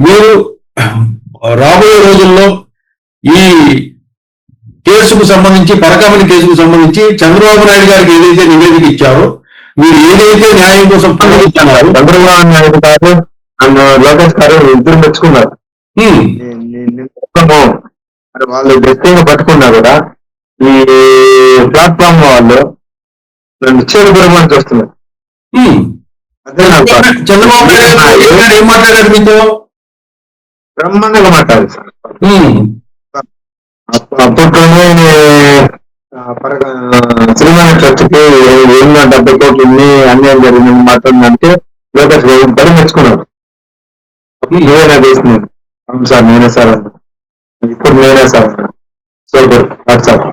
మీరు రాబోయే రోజుల్లో ఈ కేసుకు సంబంధించి పరకామణి కేసుకు సంబంధించి చంద్రబాబు నాయుడు గారికి ఏదైతే నివేదిక ఇచ్చారో మీరు ఏదైతే న్యాయం కోసం పనిచేస్తున్నారు చంద్రబాబు నాయుడు గారు లోకేష్ గారు ఇద్దరు మెచ్చుకున్నారు. వాళ్ళు గట్టిగా పట్టుకున్నా కూడా ఈ ప్లాట్ఫామ్ వాళ్ళు నన్ను చేరుకోవడానికి చూస్తున్నారు. చంద్రబాబు నాయుడు గారు ఏం మాట్లాడారు మీతో? బ్రహ్మాండంగా మాట్లాడారు సార్. అప్పట్లోనే శ్రీమాన్ చర్చికి ఎన్నో డెబ్బై కోట్లు ఇన్ని అన్యాయం జరిగింది మాట్లాడిందంటే లోకేష్ గారు బడి మెచ్చుకున్నారు. నేనే. చేస్తున్నాను అవును సార్ నేనే సార్. ఇప్పుడు నేనే సార్. సూపర్ వాట్సాప్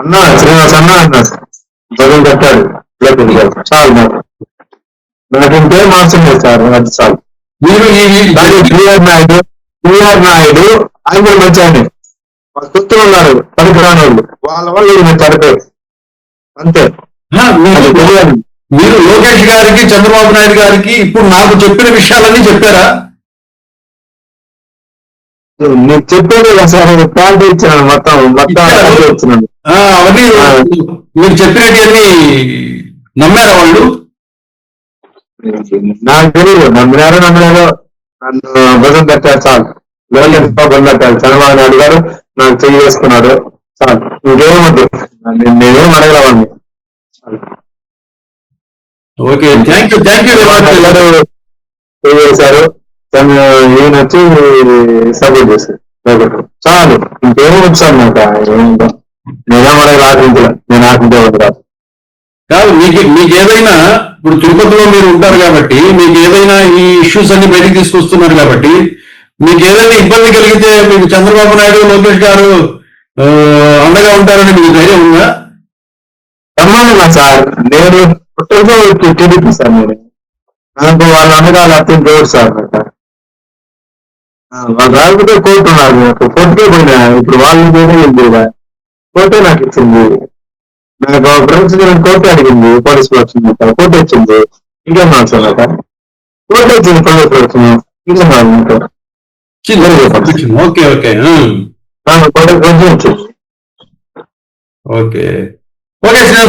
అన్నా శ్రీనివాస్ అన్నా అన్నా జగన్ కట్టాడు లోకేష్ గారు. చాలు నాకు నాకు ఇంకేం అవసరం లేదు సార్ అది చాలు. మీరు ఈ పిఆర్ నాయుడు పిఆర్ నాయుడు ఆయన కూడా మంచి ఆయన వాళ్ళు ఉన్నారు పనికిరాని వాళ్ళు వాళ్ళ వల్ల మంచి చనిపోయారు అంతే. మీరు లోకేష్ గారికి చంద్రబాబు నాయుడు గారికి ఇప్పుడు నాకు చెప్పిన విషయాలన్నీ చెప్పారా? నీకు చెప్పేది సార్ క్వాలిటీ ఇచ్చినాను మొత్తం మొత్తం అవన్నీ. మీరు చెప్పినవన్నీ నమ్మారా వాళ్ళు? నాకు తెలియదు నమ్మినారో నమ్మినారో నన్ను భుజం పెట్టారు చాలు. భుజం పెట్టారు చంద్రబాబు నాయుడు గారు నాకు చెయ్యి వేసుకున్నాడు. చాలు. ఇంకేమొద్దు నేను- అడగలవాడిని okay. Thank you. Thank you అందరూ చేశారు? తను ఈయన వచ్చి సపోర్ట్ చేశారు. చాలు. ఇంకేమో వచ్చాను నాకు నేనేం అడగ రాకుండా నేను ఆకుంటే రాదు కాదు మీకు మీకు ఏదైనా ఇప్పుడు తిరుపతిలో మీరు ఉంటారు కాబట్టి మీకు ఏదైనా ఈ ఇష్యూస్ అన్ని బయటకు తీసుకొస్తున్నారు కాబట్టి మీకు ఏదైనా ఇబ్బంది కలిగితే మీకు చంద్రబాబు నాయుడు లోకేష్ గారు అండగా ఉంటారని మీకు ధైర్యం ఉందా? బ్రహ్మాండంగా సార్. నేను పుట్టతో టీడీపీ సార్ నేను. నాకు వాళ్ళ అన్నగారు అర్థం చూడు సార్? వాళ్ళు రాకపోతే కోర్టు నాకు కోర్టుకే పోయినా. ఇప్పుడు వాళ్ళు కోర్టే నాకు ఇచ్చింది. నాకు ఫ్రెండ్స్ కోర్టు అడిగింది పోలీస్ వచ్చింది కోర్టు ఇచ్చింది. ఇంకేం నాకు కోర్టు ఇచ్చింది పోలీస్ వచ్చింది ఇంకేం కావాలి okay okay court okay okay